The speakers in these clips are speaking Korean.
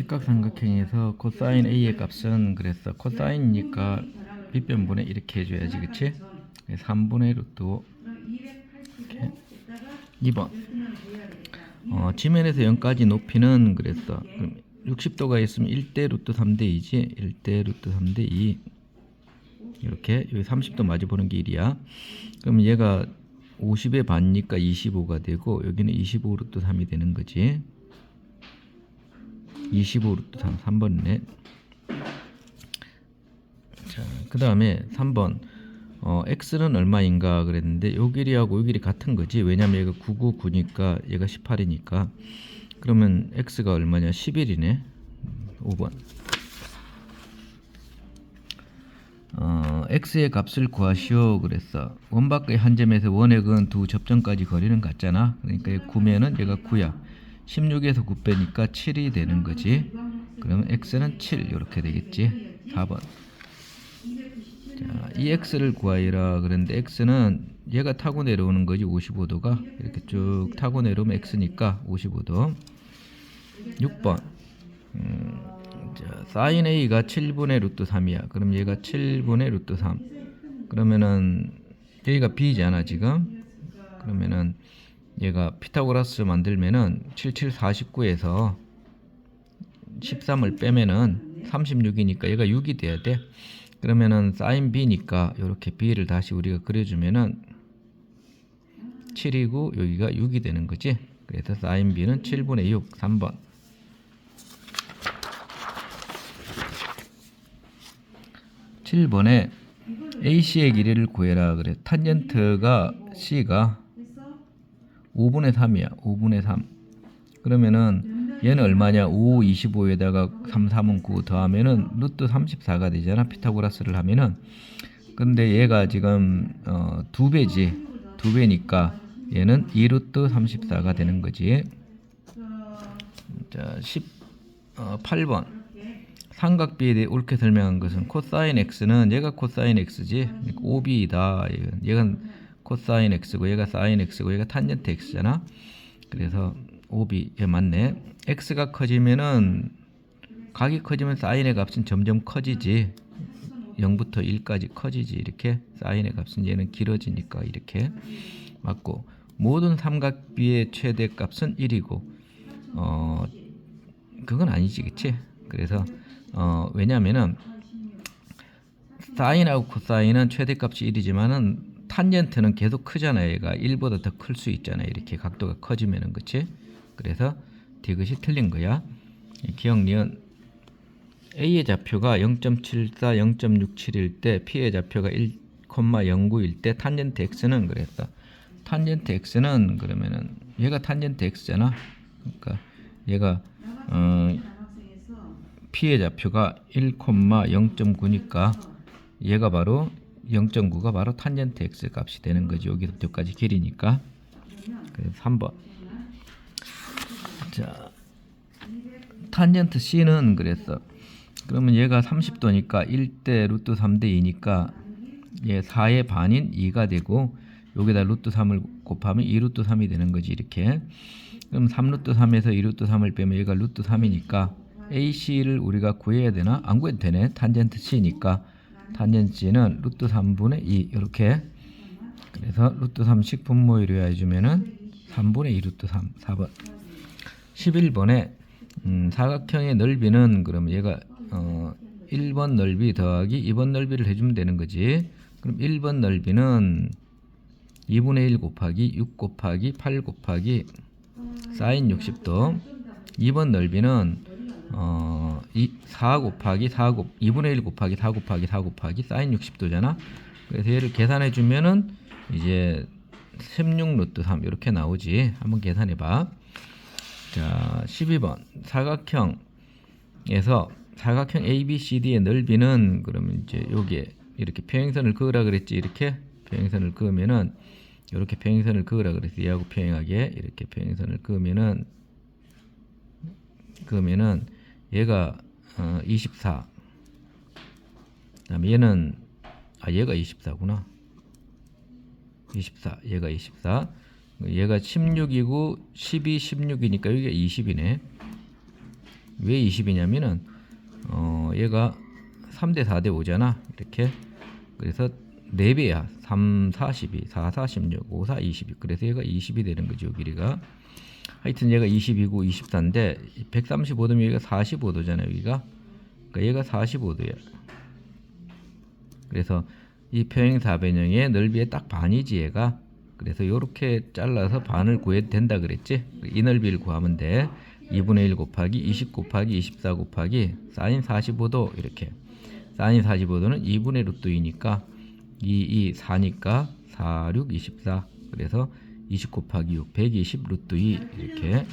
직각삼각형에서 코사인 A의 값은 그래서 코사인이니까 빗변분의 이렇게 해줘야지 그치? 3분의 루트 5 이렇게 2번. 어, 지면에서 0까지 높이는 그랬어 그럼 60도가 있으면 1대 루트 3대 2지? 1대 루트 3대 2 이렇게 여기 30도 마주 보는 게 1이야. 그럼 얘가 50의 반이니까 25가 되고 여기는 25 루트 3이 되는 거지 25 루트 3 3번이네 자, 그 다음에 3번. 어, x는 얼마인가 그랬는데 요 길이하고 요 길이 같은 거지. 왜냐면 얘가 999니까 얘가 18이니까. 그러면 x가 얼마냐? 11이네. 5번. 어, x의 값을 구하시오 그랬어. 원 밖의 한 점에서 원액은 두 접점까지 거리는 같잖아. 그러니까 얘 9면은 얘가 9야 16에서 9 빼니까 7이 되는 거지. 그러면 x는 7 이렇게 되겠지. 4번. 자, 이 x를 구하이라 그런데 x는 얘가 타고 내려오는 거지 55도가. 이렇게 쭉 타고 내려오면 x니까 55도. 6번. 음, 자, sin a가 7분의 루트 3이야. 그럼 얘가 7분의 루트 3 그러면은 여기가 b잖아 지금. 그러면은 얘가 피타고라스 만들면은 77 49에서 13을 빼면은 36이니까 얘가 6이 돼야 돼. 그러면은 sin b니까 이렇게 b를 다시 우리가 그려주면은 7이고 여기가 6이 되는 거지. 그래서 sin b는 7분의 6 3번. 칠 번에 AC의 길이를 구해라 그래. 탄젠트가 C가 5분의 3이야. 5분의 3 그러면은 얘는 얼마냐? 5 25에다가 3 3은 9 더하면은 루트 34가 되잖아. 피타고라스를 하면은. 근데 얘가 지금 어, 두 배지. 두 배니까 얘는 2루트 34가 되는 거지. 자 10, 어, 8번. 삼각비에 대해 옳게 설명한 것은 코사인 x는 얘가 코사인 x지. 그러니까 5b이다. 얘가 코사인 x고 얘가 사인 x고 얘가 탄젠트 x잖아. 그래서 5b 얘 맞네. X가 커지면은 각이 커지면 사인의 값은 점점 커지지. 0부터 1까지 커지지. 이렇게 사인의 값은 얘는 길어지니까 이렇게 맞고 모든 삼각비의 최대 값은 1이고 어 그건 아니지 그치? 그래서 어 왜냐면은 사인하고 코사인은 최대값이 1이지만은 탄젠트는 계속 크잖아 얘가 1보다 더 클 수 있잖아 이렇게 각도가 커지면은 그치? 그래서 디귿이 틀린 거야. 이 기억 니은. A의 좌표가 0.74, 0.67일 때 P의 좌표가 1,09일 때 탄젠트 X는 그랬어 탄젠트 X는 그러면은 얘가 탄젠트 X잖아. 그러니까 얘가 어 P의 좌표가 1,0.9니까 얘가 바로 0.9가 바로 탄젠트 x 값이 되는 거지. 여기서부터까지 길이니까. 그래서 3번. 자 탄젠트 c는 그랬어. 그러면 얘가 30도니까 1대 루트 3대 2니까 얘 4의 반인 2가 되고 여기다 루트 3을 곱하면 2 루트 3이 되는 거지 이렇게. 그럼 3 루트 3에서 2 루트 3을 빼면 얘가 루트 3이니까 AC를 우리가 구해야 되나? 안 구해도 되네. 탄젠트 C니까 탄젠트 C는 루트 3분의 2 이렇게. 그래서 루트 3씩 분모율을 해주면은 3분의 2 루트 3 4번. 11번에 음, 사각형의 넓이는 그럼 얘가 어, 1번 넓이 더하기 2번 넓이를 해주면 되는 거지. 그럼 1번 넓이는 2분의 1 곱하기 6 곱하기 8 곱하기 사인 60도. 2번 넓이는 어, 이, 4 곱하기 4 곱, 2분의 1 곱하기 4 곱하기 4 곱하기 사인 60도잖아. 그래서 얘를 계산해 주면은 이제 16 루트 3 이렇게 나오지. 한번 계산해 봐. 자, 12번. 사각형에서 사각형 ABCD의 넓이는 그러면 이제 여기에 이렇게 평행선을 그으라 그랬지. 이렇게 평행선을 그으면은 이렇게 평행선을 그으라 그랬어. 얘하고 평행하게 이렇게 평행선을 그으면은 그러면은 얘가 어, 24 그다음에 얘는 아 얘가 24구나 24 얘가 24 얘가 16이고 12 16이니까 여기가 20이네 왜 20이냐면은 어 얘가 3대 4대 5잖아. 이렇게. 그래서 4배야. 3 42, 4 46, 5 4 22. 그래서 얘가 20이 되는 거죠. 요 길이가. 하여튼 얘가 22고 24인데 135도면 여기가 45도잖아요. 여기가. 그러니까 얘가 45도야. 그래서 이 평행 사변형의 넓이의 딱 반이지 얘가. 그래서 이렇게 잘라서 반을 구해도 된다 그랬지. 이 넓이를 구하면 돼. 2분의 1 곱하기 20 곱하기 24 곱하기 사인 45도 이렇게. 사인 45도는 2분의 루트 2니까 2, 2, 4니까 4, 6, 24. 그래서 20 곱하기 6, 120 루트 2 이렇게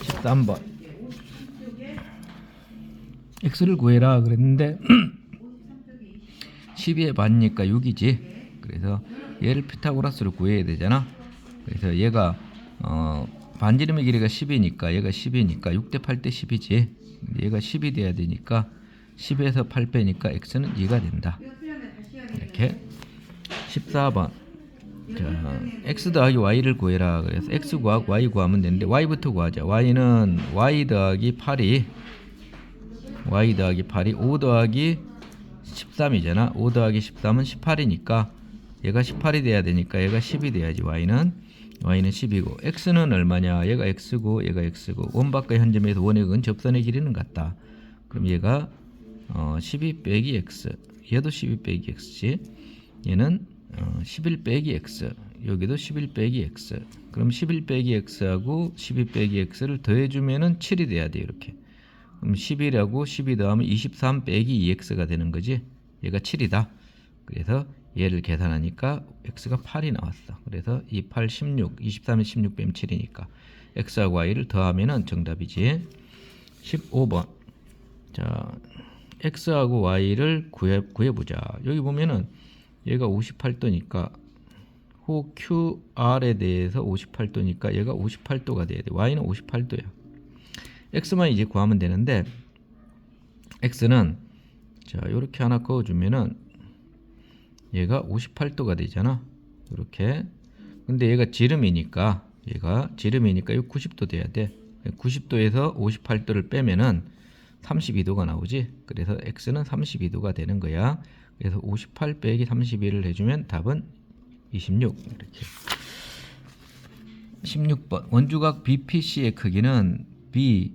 13번 x를 구해라 그랬는데 12의 반이니까 6이지. 그래서 얘를 피타고라스로 구해야 되잖아. 그래서 얘가 어 반지름의 길이가 10이니까 얘가 10이니까 6대 8대 10이지. 얘가 10이 돼야 되니까 10에서 8 빼니까 x는 2가 된다. 이렇게 14번 자, x 더하기 y를 구해라. 그래서 x 구하고 y 구하면 되는데 y부터 구하자. y는 y 더하기 8이 y 더하기 8이 5 더하기 13이잖아. 5 더하기 13은 18이니까 얘가 18이 돼야 되니까 얘가 10이 돼야지 y는 y는 10이고 x는 얼마냐? 얘가 x고 얘가 x고 원박과 현점에서 원액은 접선의 길이는 같다. 그럼 얘가 어, 12 빼기 x 얘도 12 빼기 x지 얘는 어, 11 빼기 x. 여기도 11 빼기 x. 그럼 11 빼기 x하고 12 빼기 x를 더해주면은 7이 돼야 돼 이렇게. 그럼 11하고 12 더하면 23 빼기 2x가 되는 거지? 얘가 7이다. 그래서 얘를 계산하니까 x가 8이 나왔어. 그래서 2, 8, 16 23에 16 빼면 7이니까 x하고 y를 더하면은 정답이지. 15번. 자 x하고 y를 구해 구해보자. 여기 보면은 얘가 58도니까 호 QR에 대해서 58도니까 얘가 58도가 돼야 돼. y는 58도야. x만 이제 구하면 되는데 x는 자 이렇게 하나 그어주면은 얘가 58도가 되잖아. 이렇게. 근데 얘가 지름이니까 얘가 지름이니까 이 90도 돼야 돼. 90도에서 58도를 빼면은 32도가 나오지. 그래서 x는 32도가 되는 거야. 그래서 58 빼기 31을 해주면 답은 26 이렇게. 16번 원주각 BPC의 크기는 B,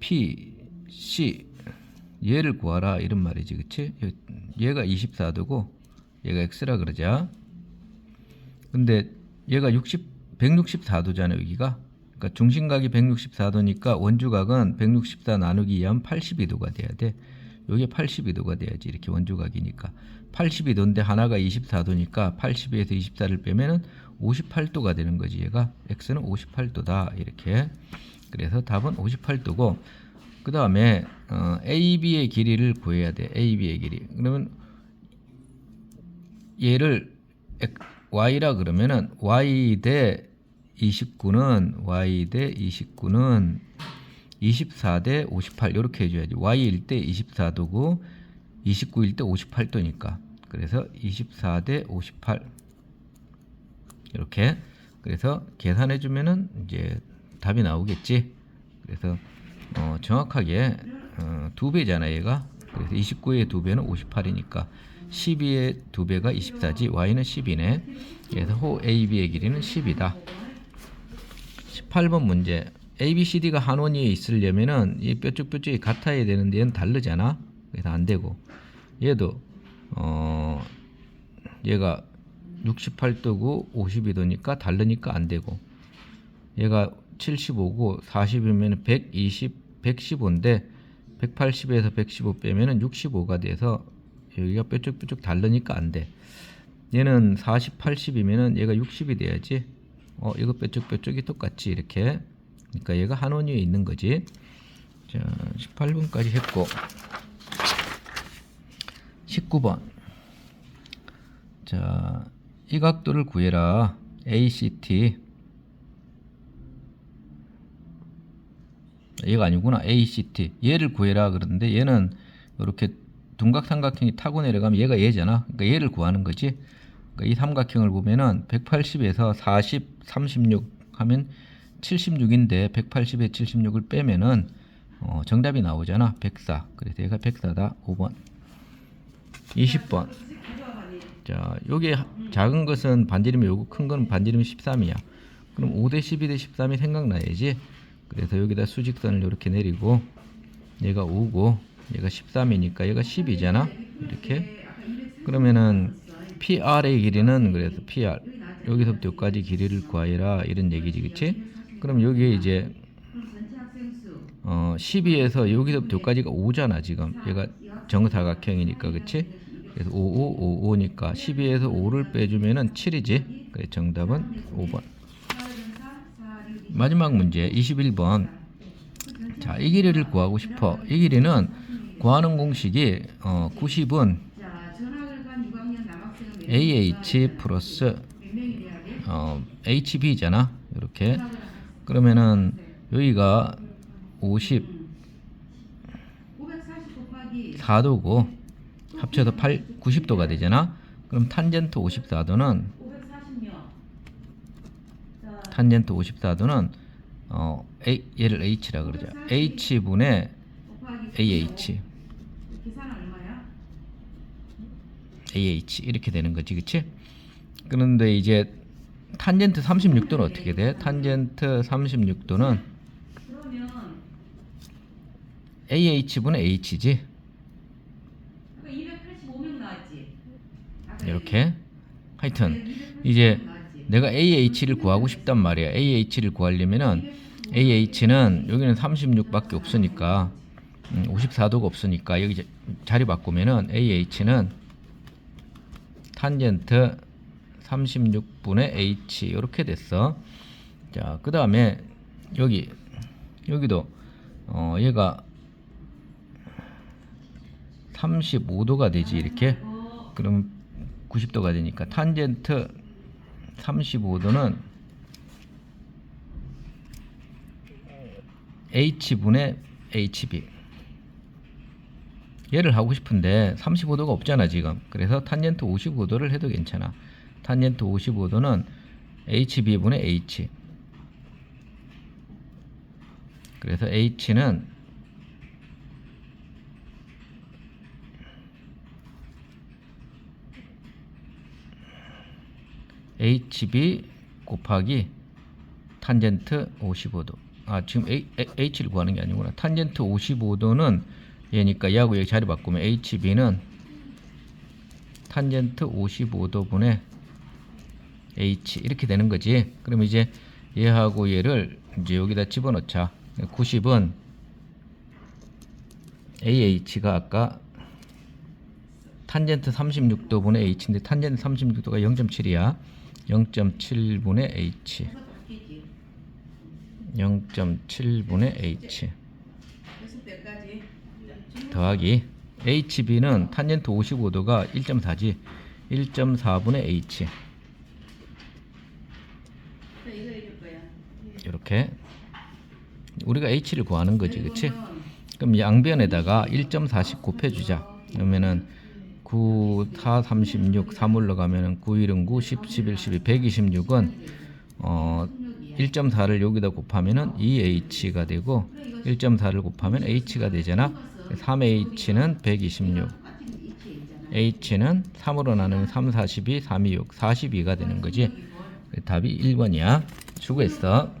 P, C 얘를 구하라 이런 말이지, 그치? 얘가 24도고 얘가 x라 그러자. 근데 얘가 60, 164도잖아 여기가. 그러니까 중심각이 164도니까 원주각은 164 나누기 2하면 82도가 돼야 돼. 여기 82도가 돼야지 이렇게 원주각이니까. 82도인데 하나가 24도니까 82에서 24를 빼면은 58도가 되는 거지. 얘가 x는 58도다. 이렇게. 그래서 답은 58도고 그 다음에 어, AB의 길이를 구해야 돼. AB의 길이. 그러면 얘를 y라 그러면은 y 대 29는 y 대 29는 24대 58 이렇게 해줘야지. Y일 때 24도고 29일 때 58도니까. 그래서 24대 58 이렇게. 그래서 계산해 주면은 이제 답이 나오겠지. 그래서 어, 정확하게 어, 두 배잖아 얘가. 그래서 29의 두 배는 58이니까 12의 두 배가 24지. Y는 10이네. 그래서 호 AB의 길이는 10이다. 18번 문제 A, B, C, D가 한 원위에 있으려면은 이 뾰족뾰족이 같아야 되는데 얘는 다르잖아. 그래서 안 되고 얘도 어 얘가 68도고 52도니까 다르니까 안 되고 얘가 75고 40이면 120, 115인데 180에서 115 빼면은 65가 돼서 여기가 뾰족뾰족 다르니까 안 돼. 얘는 40, 80이면은 얘가 60이 돼야지. 어 이거 뾰족뾰족이 똑같지 이렇게 그러니까 얘가 한 원위에 있는 거지. 자 18번까지 했고. 19번. 자 이 각도를 구해라. ACT 얘가 아니구나. ACT 얘를 구해라 그러는데 얘는 이렇게 둔각 삼각형이 타고 내려가면 얘가 얘잖아. 그러니까 얘를 구하는 거지. 그러니까 이 삼각형을 보면은 180에서 40, 36 하면 76인데 180에 76을 빼면은 어, 정답이 나오잖아. 104. 그래서 얘가 104다. 5번. 20번. 자, 요게 작은 것은 반지름이 요거 큰 거는 반지름이 13이야. 그럼 5 대 12 대 13이 생각나야지. 그래서 여기다 수직선을 이렇게 내리고 얘가 5고 얘가 13이니까 얘가 10이잖아. 이렇게. 그러면은 PR의 길이는 그래서 PR 여기서부터 여기까지 길이를 구하여라 이런 얘기지, 그치? 그럼 여기에 이제 어 12에서 여기서부터 여기까지가 5잖아 지금 얘가 정사각형이니까 그치? 그래서 5, 5, 5, 5니까 12에서 5를 빼주면은 7이지 그래 정답은 5번 마지막 문제 21번 자 이 길이를 구하고 싶어 이 길이는 구하는 공식이 어 90은 AH 플러스 어, HB잖아. 이렇게. 그러면은 여기가 54도고 합쳐서 8 90도가 되잖아. 그럼 탄젠트 54도는 탄젠트 54도는 어 A, 얘를 H라 그러죠. H분의 AH AH 이렇게 되는 거지, 그치? 그런데 이제 탄젠트 36도는 어떻게 돼? 탄젠트 36도는 그러면 AH분의 H지. 아까 285명 나왔지. 아까 이렇게. 하여튼 285명 이제. 내가 AH를 구하고 싶단 말이야. AH를 구하려면은 AH는 여기는 36밖에 없으니까 음, 54도가 없으니까 여기 자- 자리 바꾸면은 AH는 탄젠트 36분의 H 이렇게 됐어. 자, 그 다음에 여기 여기도 어 얘가 35도가 되지 이렇게. 어, 그럼 90도가 되니까 탄젠트 35도는 h분의 hb 얘를 하고 싶은데 35도가 없잖아 지금 그래서 탄젠트 55도를 해도 괜찮아 탄젠트 55도는 hb분의 h 그래서 h는 HB 곱하기 탄젠트 55도. 아, 지금 A, A, H를 구하는 게 아니구나. 탄젠트 55도는 얘니까 얘하고 여기 자리 바꾸면 HB는 탄젠트 55도분의 H 이렇게 되는 거지. 그럼 이제 얘하고 얘를 이제 여기다 집어넣자. 90은 AH가 아까 탄젠트 36도 분의 H인데 탄젠트 36도가 0.7이야. 0.7분의 H. 그래서 바뀌지. 0.7분의 H 더하기 HB는 탄젠트 55도가 1.4지. 1.4분의 H. 또 이거 해줄 거야. 이렇게 우리가 H를 구하는 거지. 그치 그럼 양변에다가 1.4씩 곱해주자. 그러면은 9, 4, 36, 3을 가면은 9, 1은 9, 10, 11, 12, 126은 어 1.4를 여기다 곱하면은 2H가 되고 1.4를 곱하면 H가 되잖아. 3H는 126. H는 3으로 나누면 3, 42, 3, 2, 6, 42가 되는 거지. 답이 1번이야. 수고했어.